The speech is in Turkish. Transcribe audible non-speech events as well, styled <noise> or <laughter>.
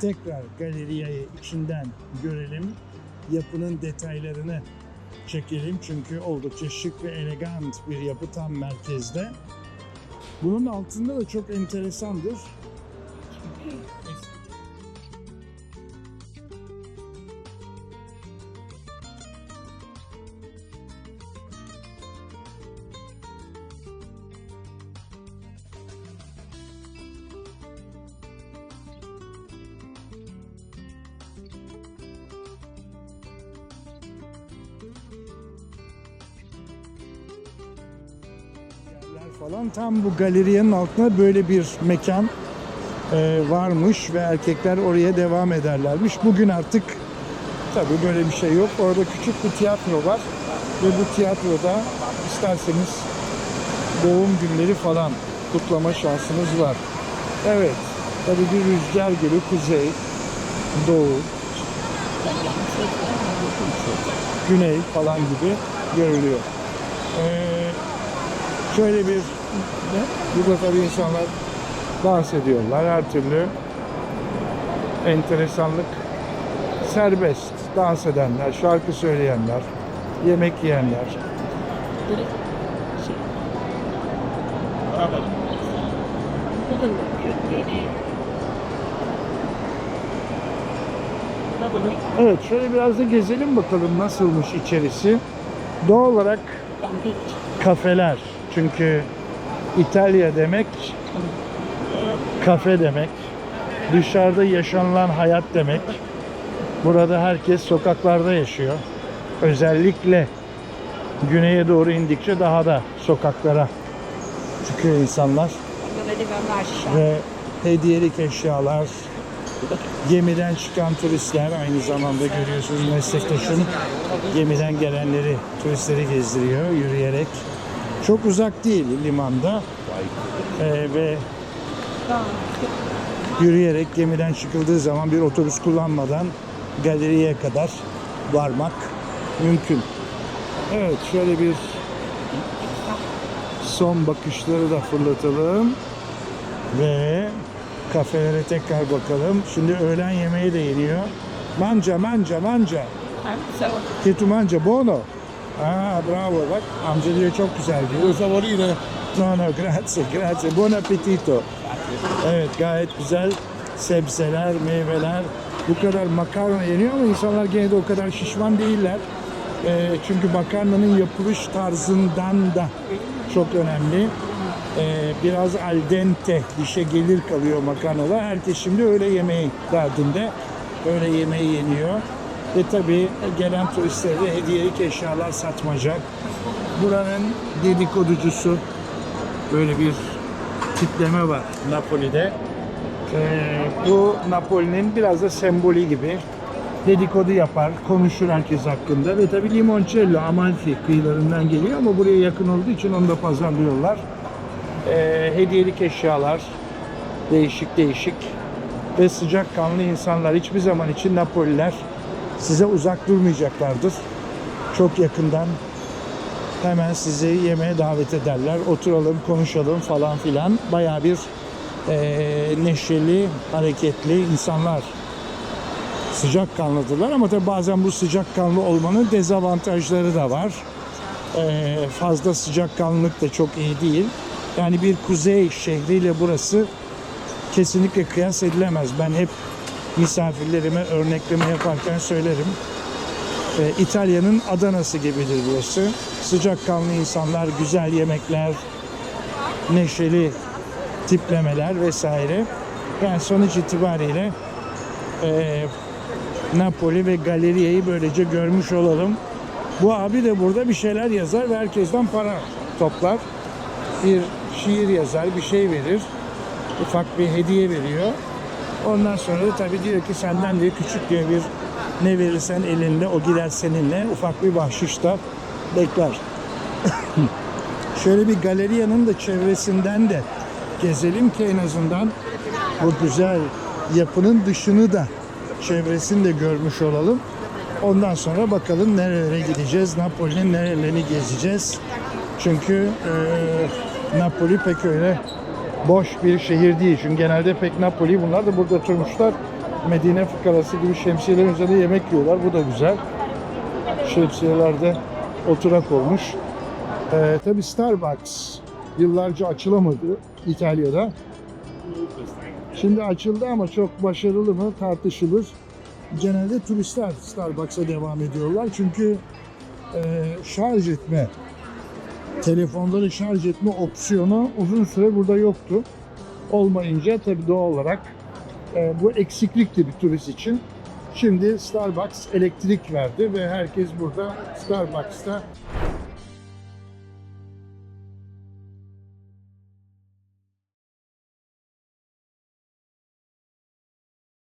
tekrar galeriyi içinden görelim. Yapının detaylarını çekelim çünkü oldukça şık ve elegant bir yapı tam merkezde. Bunun altında da çok enteresandır. Falan tam bu galeriyenin altında böyle bir mekan e, varmış ve erkekler oraya devam ederlermiş. Bugün artık tabii böyle bir şey yok. Orada küçük bir tiyatro var ve bu tiyatroda isterseniz doğum günleri falan kutlama şansınız var. Evet, tabii bir rüzgar gibi kuzey, doğu, güney falan gibi görülüyor. Ee, şöyle bir burada tabii insanlar dans ediyorlar her türlü enteresanlık serbest dans edenler, şarkı söyleyenler, yemek yiyenler. Evet şöyle biraz da gezelim bakalım nasılmış içerisi. Doğal olarak kafeler. Çünkü İtalya demek kafe demek. Dışarıda yaşanılan hayat demek. Burada herkes sokaklarda yaşıyor. Özellikle güneye doğru indikçe daha da sokaklara çıkıyor insanlar ve hediyelik eşyalar, gemiden çıkan turistler aynı zamanda görüyorsunuz meslektaşım gemiden gelenleri, turistleri gezdiriyor yürüyerek. Çok uzak değil limanda Ee, ve yürüyerek gemiden çıkıldığı zaman bir otobüs kullanmadan galeriye kadar varmak mümkün. Evet şöyle bir son bakışları da fırlatalım ve kafelere tekrar bakalım. Şimdi öğlen yemeği de yeniyor. Manca manca manca. Che tu mangia buono? Ah bravo bak amca diyor çok güzel diyor. favorire. No no grazie grazie buon appetito. Evet gayet güzel sebzeler, meyveler. Bu kadar makarna yeniyor ama insanlar gene de o kadar şişman değiller. Ee, çünkü makarnanın yapılış tarzından da çok önemli. Ee, biraz al dente dişe gelir kalıyor makarnalar. Herkes şimdi öyle yemeği derdinde. Öyle yemeği yeniyor. Ve tabii gelen turistlere hediyelik eşyalar satmaca. Buranın dedikoducusu böyle bir tipleme var Napoli'de. Ee, bu Napoli'nin biraz da sembolü gibi dedikodu yapar, konuşur herkes hakkında ve tabii limoncello, Amalfi kıyılarından geliyor ama buraya yakın olduğu için onu da pazarlıyorlar. Ee, hediyelik eşyalar, değişik değişik ve sıcakkanlı insanlar. Hiçbir zaman için Napoliler size uzak durmayacaklardır. Çok yakından hemen sizi yemeğe davet ederler. Oturalım, konuşalım falan filan. Bayağı bir eee, neşeli, hareketli insanlar. Sıcakkanlıdırlar ama tabii bazen bu sıcakkanlı olmanın dezavantajları da var. Eee, fazla sıcakkanlılık da çok iyi değil. Yani bir kuzey şehriyle burası kesinlikle kıyas edilemez. Ben hep misafirlerime örnekleme yaparken söylerim. E, İtalya'nın Adana'sı gibidir burası. Sıcakkanlı insanlar, güzel yemekler, neşeli tiplemeler vesaire. Yani sonuç itibariyle e, Napoli ve galeriyeyi böylece görmüş olalım. Bu abi de burada bir şeyler yazar ve herkesten para toplar. Bir şiir yazar, bir şey verir. Ufak bir hediye veriyor. Ondan sonra da tabii diyor ki senden diyor küçük diyor bir ne verirsen elinde o gider seninle. Ufak bir bahşiş da bekler. <laughs> Şöyle bir galeriyanın da çevresinden de gezelim ki en azından bu güzel yapının dışını da çevresini de görmüş olalım. Ondan sonra bakalım nerelere gideceğiz, Napoli'nin nerelerini gezeceğiz. Çünkü eee, Napoli pek öyle boş bir şehir değil. Çünkü genelde pek Napoli bunlar da burada oturmuşlar. Medine fıkarası gibi şemsiyelerin üzerinde yemek yiyorlar. Bu da güzel. Şemsiyelerde oturak olmuş. Ee, tabii Starbucks yıllarca açılamadı İtalya'da. Şimdi açıldı ama çok başarılı mı tartışılır. Genelde turistler Starbucks'a devam ediyorlar. Çünkü e, şarj etme, telefonları şarj etme opsiyonu uzun süre burada yoktu. Olmayınca tabii doğal olarak e, bu eksiklikti bir turist için. Şimdi Starbucks elektrik verdi ve herkes burada Starbucks'ta